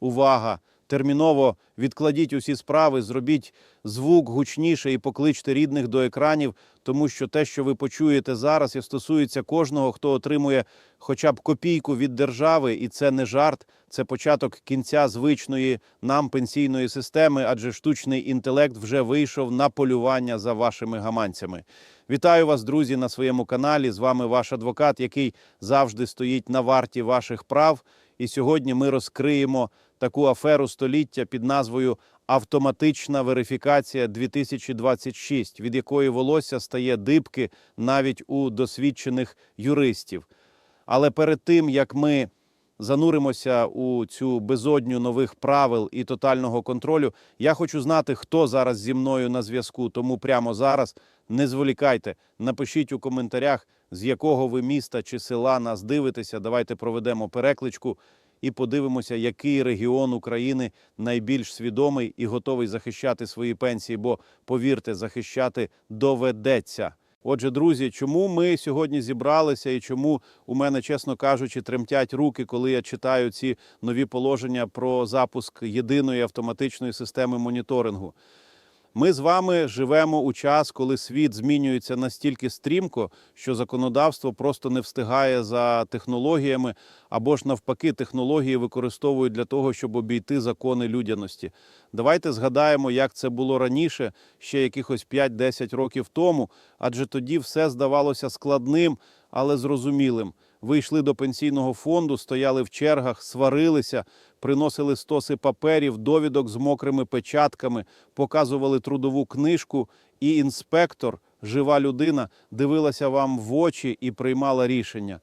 увага. Терміново відкладіть усі справи, зробіть звук гучніше і покличте рідних до екранів, тому що те, що ви почуєте зараз, і стосується кожного, хто отримує хоча б копійку від держави, і це не жарт, це початок кінця звичної нам пенсійної системи, адже штучний інтелект вже вийшов на полювання за вашими гаманцями. Вітаю вас, друзі, на своєму каналі. З вами ваш адвокат, який завжди стоїть на варті ваших прав. І сьогодні ми розкриємо таку аферу століття під назвою Автоматична верифікація 2026, від якої волосся стає дибки навіть у досвідчених юристів. Але перед тим як ми зануримося у цю безодню нових правил і тотального контролю, я хочу знати, хто зараз зі мною на зв'язку. Тому прямо зараз не зволікайте, напишіть у коментарях, з якого ви міста чи села нас дивитеся. Давайте проведемо перекличку і подивимося, який регіон України найбільш свідомий і готовий захищати свої пенсії. Бо повірте, захищати доведеться. Отже, друзі, чому ми сьогодні зібралися, і чому у мене, чесно кажучи, тремтять руки, коли я читаю ці нові положення про запуск єдиної автоматичної системи моніторингу. Ми з вами живемо у час, коли світ змінюється настільки стрімко, що законодавство просто не встигає за технологіями, або ж навпаки, технології використовують для того, щоб обійти закони людяності. Давайте згадаємо, як це було раніше, ще якихось 5-10 років тому, адже тоді все здавалося складним, але зрозумілим. Ви йшли до пенсійного фонду, стояли в чергах, сварилися, приносили стоси паперів, довідок з мокрими печатками, показували трудову книжку, і інспектор, жива людина, дивилася вам в очі і приймала рішення.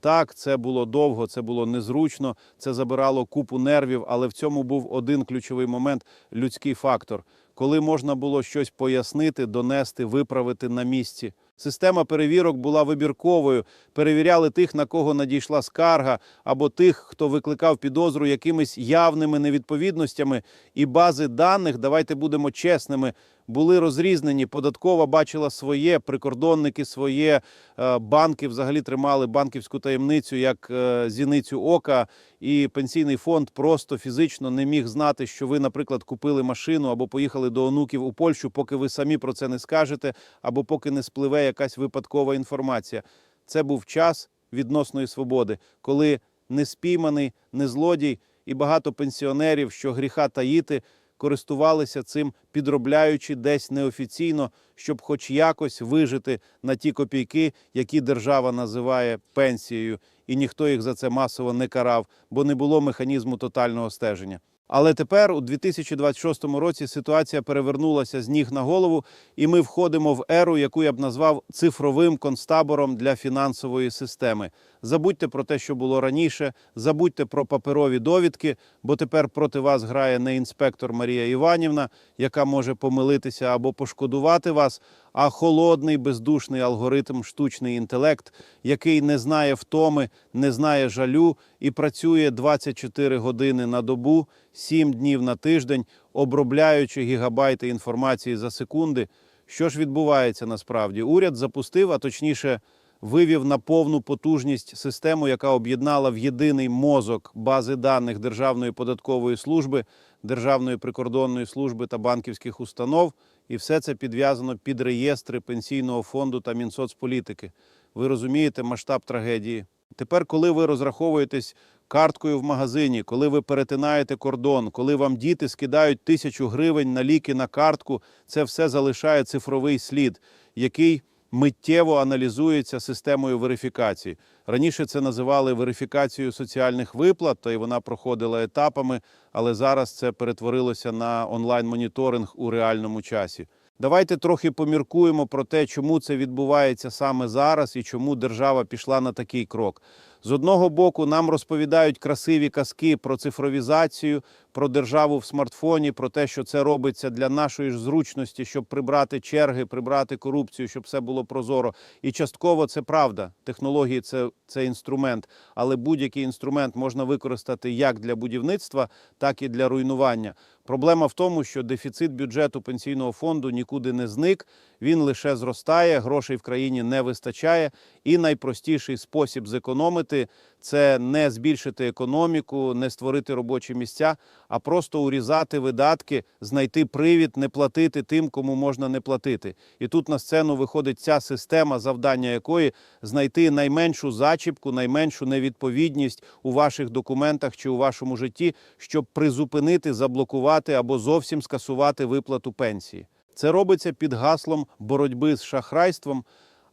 Так, це було довго, це було незручно, це забирало купу нервів, але в цьому був один ключовий момент людський фактор, коли можна було щось пояснити, донести, виправити на місці. Система перевірок була вибірковою. Перевіряли тих, на кого надійшла скарга, або тих, хто викликав підозру якимись явними невідповідностями. І бази даних, давайте будемо чесними, були розрізнені. Податкова бачила своє, прикордонники своє, е, банки взагалі тримали банківську таємницю як е, зіницю ока. І пенсійний фонд просто фізично не міг знати, що ви, наприклад, купили машину або поїхали до онуків у Польщу, поки ви самі про це не скажете, або поки не спливе якась випадкова інформація. Це був час відносної свободи, коли не спійманий, не злодій і багато пенсіонерів, що гріха таїти, користувалися цим, підробляючи десь неофіційно, щоб хоч якось вижити на ті копійки, які держава називає пенсією, і ніхто їх за це масово не карав, бо не було механізму тотального стеження. Але тепер, у 2026 році, ситуація перевернулася з ніг на голову, і ми входимо в еру, яку я б назвав цифровим концтабором для фінансової системи. Забудьте про те, що було раніше, забудьте про паперові довідки, бо тепер проти вас грає не інспектор Марія Іванівна, яка може помилитися або пошкодувати вас, а холодний бездушний алгоритм, штучний інтелект, який не знає втоми, не знає жалю і працює 24 години на добу, 7 днів на тиждень, обробляючи гігабайти інформації за секунди. Що ж відбувається насправді? Уряд запустив, а точніше, вивів на повну потужність систему, яка об'єднала в єдиний мозок бази даних Державної податкової служби, Державної прикордонної служби та банківських установ. І все це підв'язано під реєстри пенсійного фонду та Мінсоцполітики. Ви розумієте масштаб трагедії. Тепер, коли ви розраховуєтесь карткою в магазині, коли ви перетинаєте кордон, коли вам діти скидають тисячу гривень на ліки на картку, це все залишає цифровий слід, який миттєво аналізується системою верифікації. Раніше це називали верифікацією соціальних виплат, та й вона проходила етапами, але зараз це перетворилося на онлайн-моніторинг у реальному часі. Давайте трохи поміркуємо про те, чому це відбувається саме зараз і чому держава пішла на такий крок. З одного боку, нам розповідають красиві казки про цифровізацію, про державу в смартфоні, про те, що це робиться для нашої ж зручності, щоб прибрати черги, прибрати корупцію, щоб все було прозоро. І частково це правда. Технології це, це інструмент, але будь-який інструмент можна використати як для будівництва, так і для руйнування. Проблема в тому, що дефіцит бюджету пенсійного фонду нікуди не зник, він лише зростає, грошей в країні не вистачає. І найпростіший спосіб зекономити це не збільшити економіку, не створити робочі місця, а просто урізати видатки, знайти привід, не платити тим, кому можна не платити. І тут на сцену виходить ця система, завдання якої знайти найменшу зачіпку, найменшу невідповідність у ваших документах чи у вашому житті, щоб призупинити, заблокувати або зовсім скасувати виплату пенсії. Це робиться під гаслом боротьби з шахрайством,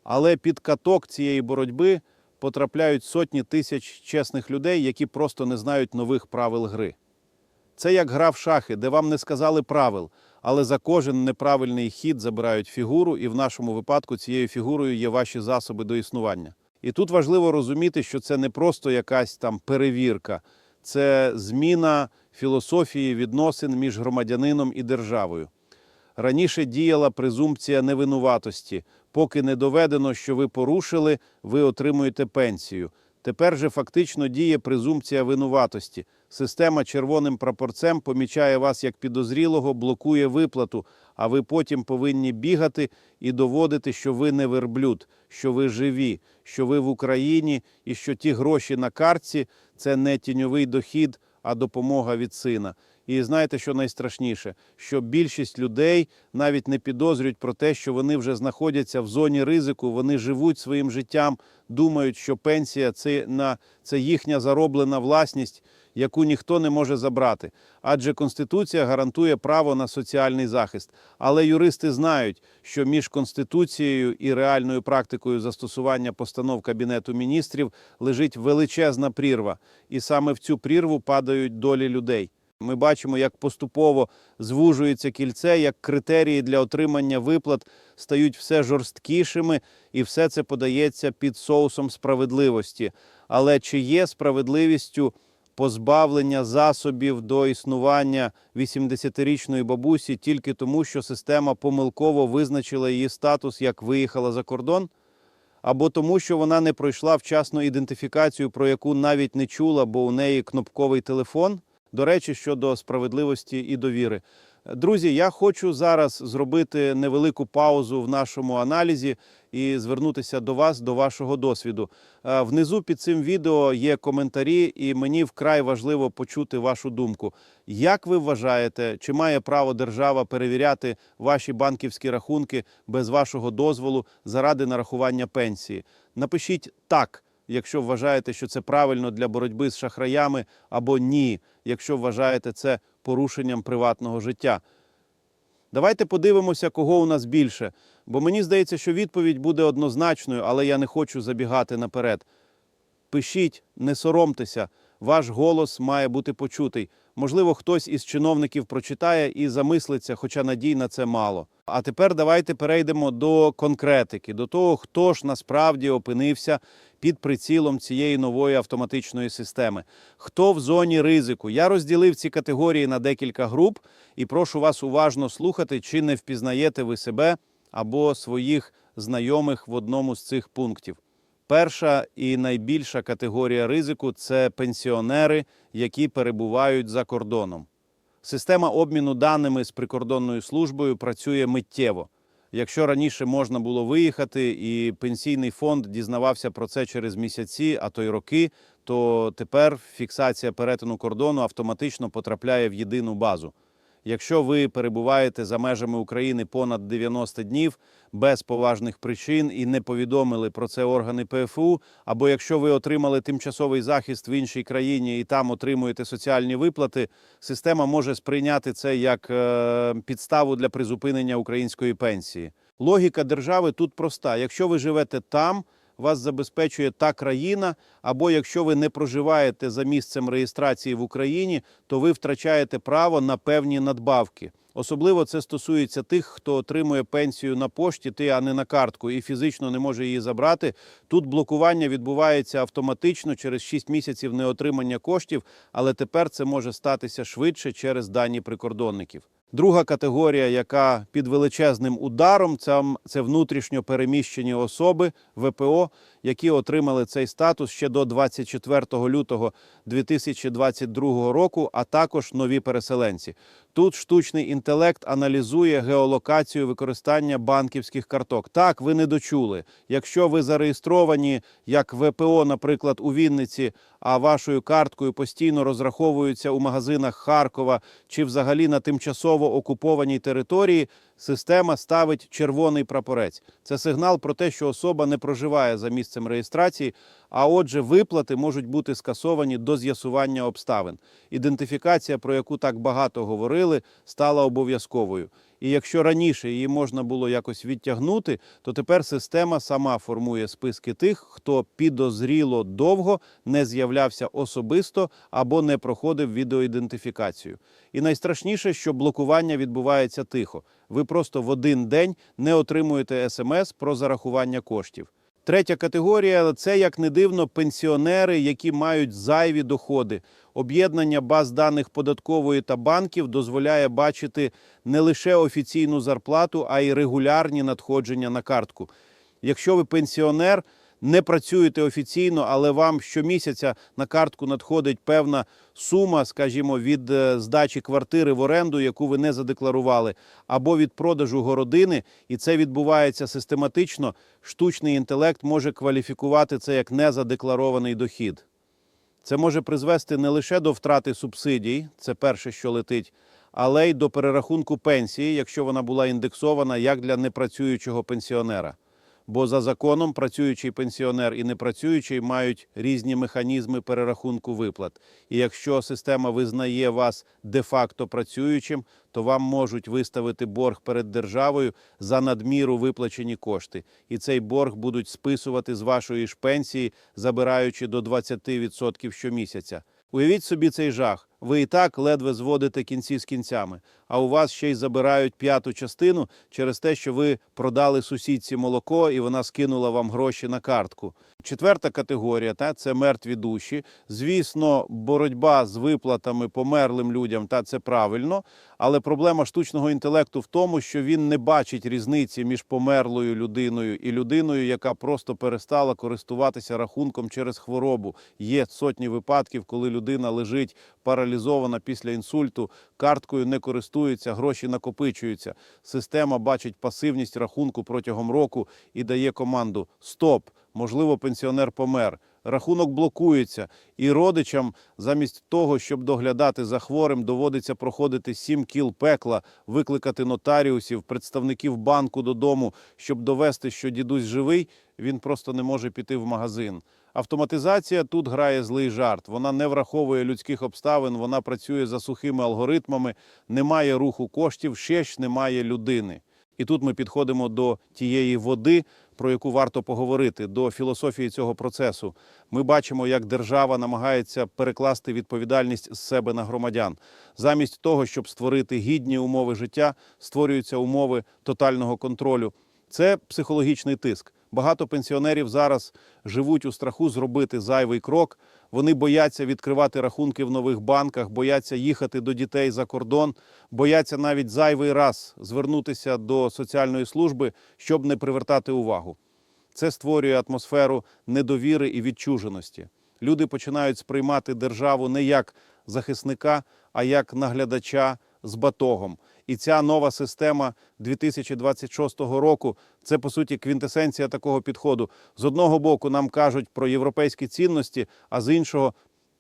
але під каток цієї боротьби потрапляють сотні тисяч чесних людей, які просто не знають нових правил гри. Це як гра в шахи, де вам не сказали правил, але за кожен неправильний хід забирають фігуру, і в нашому випадку цією фігурою є ваші засоби до існування. І тут важливо розуміти, що це не просто якась там перевірка, це зміна філософії відносин між громадянином і державою. Раніше діяла презумпція невинуватості. Поки не доведено, що ви порушили, ви отримуєте пенсію. Тепер же фактично діє презумпція винуватості. Система червоним прапорцем помічає вас як підозрілого, блокує виплату, а ви потім повинні бігати і доводити, що ви не верблюд, що ви живі, що ви в Україні і що ті гроші на картці це не тіньовий дохід, а допомога від сина. І знаєте, що найстрашніше? Що більшість людей навіть не підозрюють про те, що вони вже знаходяться в зоні ризику, вони живуть своїм життям, думають, що пенсія це, на, це їхня зароблена власність, яку ніхто не може забрати. Адже Конституція гарантує право на соціальний захист. Але юристи знають, що між Конституцією і реальною практикою застосування постанов Кабінету міністрів лежить величезна прірва. І саме в цю прірву падають долі людей. Ми бачимо, як поступово звужується кільце, як критерії для отримання виплат стають все жорсткішими, і все це подається під соусом справедливості. Але чи є справедливістю позбавлення засобів до існування 80-річної бабусі тільки тому, що система помилково визначила її статус як виїхала за кордон? або тому, що вона не пройшла вчасну ідентифікацію, про яку навіть не чула, бо у неї кнопковий телефон. До речі, щодо справедливості і довіри. Друзі, я хочу зараз зробити невелику паузу в нашому аналізі і звернутися до вас, до вашого досвіду. Е, Внизу під цим відео є коментарі, і мені вкрай важливо почути вашу думку. Як ви вважаєте, чи має право держава перевіряти ваші банківські рахунки без вашого дозволу заради нарахування пенсії? Напишіть так, якщо вважаєте, що це правильно для боротьби з шахраями, або ні, якщо вважаєте це порушенням приватного життя. Давайте подивимося, кого у нас більше. Бо мені здається, що відповідь буде однозначною, але я не хочу забігати наперед. Пишіть, не соромтеся, ваш голос має бути почутий. Можливо, хтось із чиновників прочитає і замислиться, хоча надій на це мало. А тепер давайте перейдемо до конкретики, до того, хто ж насправді опинився під прицілом цієї нової автоматичної системи. Хто в зоні ризику? Я розділив ці категорії на декілька груп і прошу вас уважно слухати, чи не впізнаєте ви себе або своїх знайомих в одному з цих пунктів. Перша і найбільша категорія ризику це пенсіонери, які перебувають за кордоном. Система обміну даними з прикордонною службою працює миттєво. Якщо раніше можна було виїхати, і пенсійний фонд дізнавався про це через місяці, а то й роки, то тепер фіксація перетину кордону автоматично потрапляє в єдину базу. Якщо ви перебуваєте за межами України понад 90 днів без поважних причин і не повідомили про це органи ПФУ, або якщо ви отримали тимчасовий захист в іншій країні і там отримуєте соціальні виплати, система може сприйняти це як е, підставу для призупинення української пенсії. Логіка держави тут проста: якщо ви живете там, вас забезпечує та країна, або якщо ви не проживаєте за місцем реєстрації в Україні, то ви втрачаєте право на певні надбавки. Особливо це стосується тих, хто отримує пенсію на пошті, ти, а не на картку, і фізично не може її забрати. Тут блокування відбувається автоматично через 6 місяців неотримання коштів, але тепер це може статися швидше через дані прикордонників. Друга категорія, яка під величезним ударом, це, внутрішньо переміщені особи ВПО, які отримали цей статус ще до 24 лютого 2022 року, а також нові переселенці. Тут штучний інтелект аналізує геолокацію використання банківських карток. Так, ви не дочули. Якщо ви зареєстровані як ВПО, наприклад, у Вінниці, а вашою карткою постійно розраховуються у магазинах Харкова чи взагалі на тимчасово окупованій території, система ставить червоний прапорець. Це сигнал про те, що особа не проживає за місцем реєстрації, а отже, виплати можуть бути скасовані до з'ясування обставин. Ідентифікація, про яку так багато говорили, стала обов'язковою. І якщо раніше її можна було якось відтягнути, то тепер система сама формує списки тих, хто підозріло довго не з'являвся особисто або не проходив відеоідентифікацію. І найстрашніше, що блокування відбувається тихо. Ви просто в один день не отримуєте смс про зарахування коштів. Третя категорія це як не дивно пенсіонери, які мають зайві доходи. Об'єднання баз даних податкової та банків дозволяє бачити не лише офіційну зарплату, а й регулярні надходження на картку. Якщо ви пенсіонер, не працюєте офіційно, але вам щомісяця на картку надходить певна сума, скажімо, від е, здачі квартири в оренду, яку ви не задекларували, або від продажу городини, і це відбувається систематично, штучний інтелект може кваліфікувати це як незадекларований дохід. Це може призвести не лише до втрати субсидій, це перше, що летить, але й до перерахунку пенсії, якщо вона була індексована як для непрацюючого пенсіонера. Бо за законом працюючий пенсіонер і непрацюючий мають різні механізми перерахунку виплат. І якщо система визнає вас де-факто працюючим, то вам можуть виставити борг перед державою за надміру виплачені кошти. І цей борг будуть списувати з вашої ж пенсії, забираючи до 20% щомісяця. Уявіть собі цей жах. Ви і так ледве зводите кінці з кінцями, а у вас ще й забирають п'яту частину через те, що ви продали сусідці молоко і вона скинула вам гроші на картку. Четверта категорія та це мертві душі. Звісно, боротьба з виплатами померлим людям та це правильно, але проблема штучного інтелекту в тому, що він не бачить різниці між померлою людиною і людиною, яка просто перестала користуватися рахунком через хворобу. Є сотні випадків, коли людина лежить паралізована після інсульту, карткою не користується, гроші накопичуються. Система бачить пасивність рахунку протягом року і дає команду Стоп! Можливо, пенсіонер помер. Рахунок блокується, і родичам, замість того, щоб доглядати за хворим, доводиться проходити сім кіл пекла, викликати нотаріусів, представників банку додому, щоб довести, що дідусь живий. Він просто не може піти в магазин. Автоматизація тут грає злий жарт. Вона не враховує людських обставин, вона працює за сухими алгоритмами, немає руху коштів, ще ж немає людини. І тут ми підходимо до тієї води, про яку варто поговорити, до філософії цього процесу. Ми бачимо, як держава намагається перекласти відповідальність з себе на громадян. Замість того, щоб створити гідні умови життя, створюються умови тотального контролю. Це психологічний тиск. Багато пенсіонерів зараз живуть у страху зробити зайвий крок. Вони бояться відкривати рахунки в нових банках, бояться їхати до дітей за кордон, бояться навіть зайвий раз звернутися до соціальної служби, щоб не привертати увагу. Це створює атмосферу недовіри і відчуженості. Люди починають сприймати державу не як захисника, а як наглядача з батогом. І ця нова система 2026 року це по суті квінтесенція такого підходу. З одного боку нам кажуть про європейські цінності, а з іншого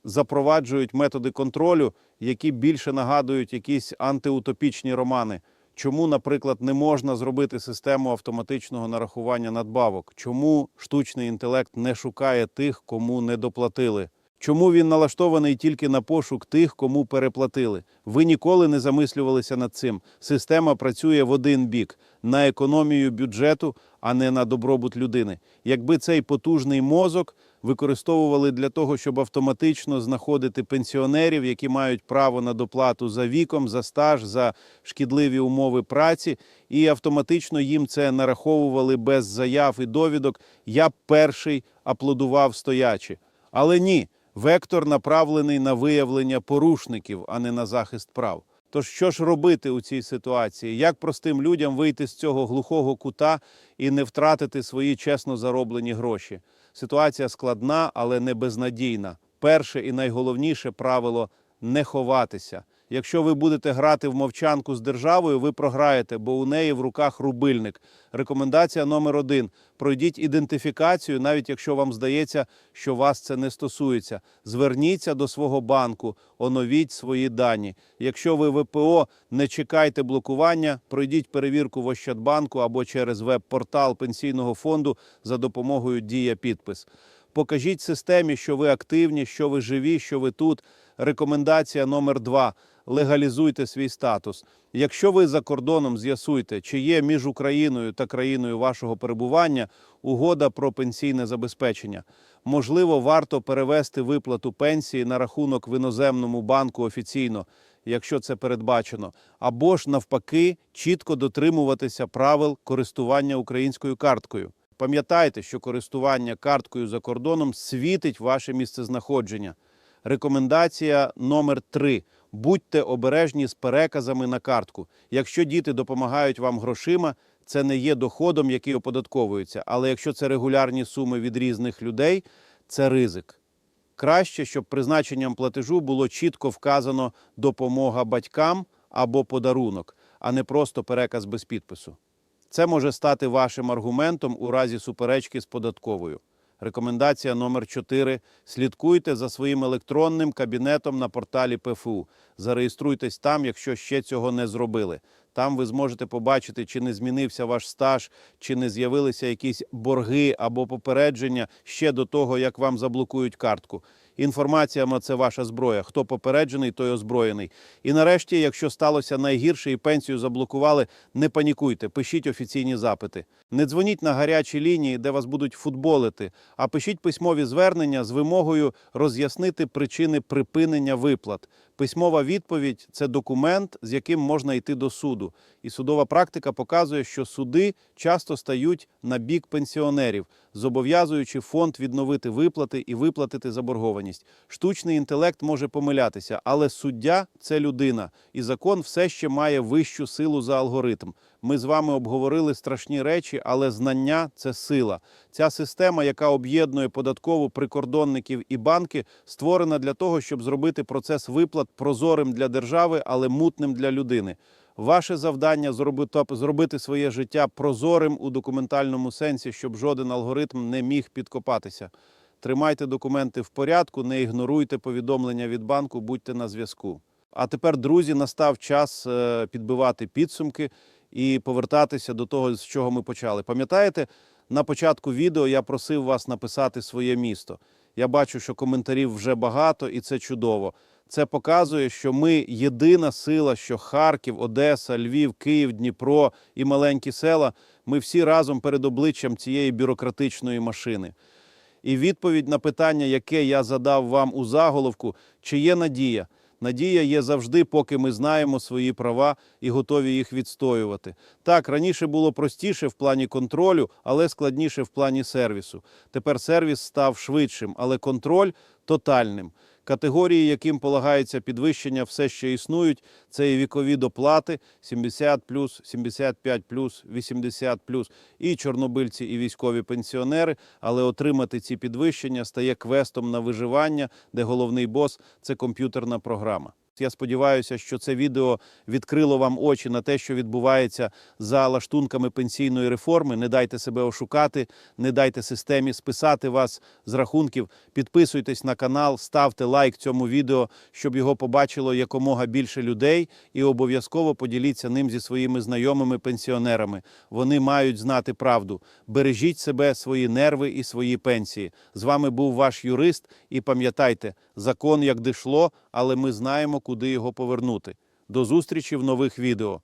запроваджують методи контролю, які більше нагадують якісь антиутопічні романи. Чому, наприклад, не можна зробити систему автоматичного нарахування надбавок? Чому штучний інтелект не шукає тих, кому не доплатили? Чому він налаштований тільки на пошук тих, кому переплатили? Ви ніколи не замислювалися над цим. Система працює в один бік на економію бюджету, а не на добробут людини. Якби цей потужний мозок використовували для того, щоб автоматично знаходити пенсіонерів, які мають право на доплату за віком, за стаж, за шкідливі умови праці, і автоматично їм це нараховували без заяв і довідок, я б перший аплодував стоячи. Але ні, вектор направлений на виявлення порушників, а не на захист прав. Тож що ж робити у цій ситуації? Як простим людям вийти з цього глухого кута і не втратити свої чесно зароблені гроші? Ситуація складна, але не безнадійна. Перше і найголовніше правило не ховатися. Якщо ви будете грати в мовчанку з державою, ви програєте, бо у неї в руках рубильник. Рекомендація номер один: пройдіть ідентифікацію, навіть якщо вам здається, що вас це не стосується. Зверніться до свого банку, оновіть свої дані. Якщо ви ВПО, не чекайте блокування, пройдіть перевірку в Ощадбанку або через веб-портал пенсійного фонду за допомогою Дія підпис. Покажіть системі, що ви активні, що ви живі, що ви тут. Рекомендація номер два: легалізуйте свій статус. Якщо ви за кордоном з'ясуйте, чи є між Україною та країною вашого перебування угода про пенсійне забезпечення. Можливо, варто перевести виплату пенсії на рахунок в іноземному банку офіційно, якщо це передбачено, або ж навпаки, чітко дотримуватися правил користування українською карткою. Пам'ятайте, що користування карткою за кордоном світить ваше місцезнаходження. Рекомендація номер три: будьте обережні з переказами на картку. Якщо діти допомагають вам грошима, це не є доходом, який оподатковується. Але якщо це регулярні суми від різних людей, це ризик. Краще, щоб призначенням платежу було чітко вказано допомога батькам або подарунок, а не просто переказ без підпису. Це може стати вашим аргументом у разі суперечки з податковою. Рекомендація номер 4. Слідкуйте за своїм електронним кабінетом на порталі ПФУ. Зареєструйтесь там, якщо ще цього не зробили. Там ви зможете побачити, чи не змінився ваш стаж, чи не з'явилися якісь борги або попередження ще до того, як вам заблокують картку. Інформація ма, це ваша зброя. Хто попереджений, той озброєний. І нарешті, якщо сталося найгірше і пенсію заблокували, не панікуйте, пишіть офіційні запити. Не дзвоніть на гарячі лінії, де вас будуть футболити, а пишіть письмові звернення з вимогою роз'яснити причини припинення виплат. Письмова відповідь це документ, з яким можна йти до суду. І судова практика показує, що суди часто стають на бік пенсіонерів, зобов'язуючи фонд відновити виплати і виплатити заборгованість. Штучний інтелект може помилятися, але суддя це людина, і закон все ще має вищу силу за алгоритм. Ми з вами обговорили страшні речі, але знання це сила. Ця система, яка об'єднує податкову прикордонників і банки, створена для того, щоб зробити процес виплат прозорим для держави, але мутним для людини. Ваше завдання зробити своє життя прозорим у документальному сенсі, щоб жоден алгоритм не міг підкопатися. Тримайте документи в порядку, не ігноруйте повідомлення від банку, будьте на зв'язку. А тепер, друзі, настав час е, підбивати підсумки і повертатися до того, з чого ми почали. Пам'ятаєте, на початку відео я просив вас написати своє місто. Я бачу, що коментарів вже багато, і це чудово. Це показує, що ми єдина сила, що Харків, Одеса, Львів, Київ, Дніпро і маленькі села. Ми всі разом перед обличчям цієї бюрократичної машини. І відповідь на питання, яке я задав вам у заголовку, чи є надія? Надія є завжди, поки ми знаємо свої права і готові їх відстоювати. Так, раніше було простіше в плані контролю, але складніше в плані сервісу. Тепер сервіс став швидшим, але контроль тотальним. Категорії, яким полагається підвищення, все ще існують. Це і вікові доплати 70 75 80 і чорнобильці, і військові пенсіонери. Але отримати ці підвищення стає квестом на виживання, де головний бос це комп'ютерна програма. Я сподіваюся, що це відео відкрило вам очі на те, що відбувається за лаштунками пенсійної реформи. Не дайте себе ошукати, не дайте системі списати вас з рахунків. Підписуйтесь на канал, ставте лайк цьому відео, щоб його побачило якомога більше людей, і обов'язково поділіться ним зі своїми знайомими пенсіонерами. Вони мають знати правду. Бережіть себе, свої нерви і свої пенсії. З вами був ваш юрист. І пам'ятайте, закон як дишло, але ми знаємо, куди його повернути. До зустрічі в нових відео.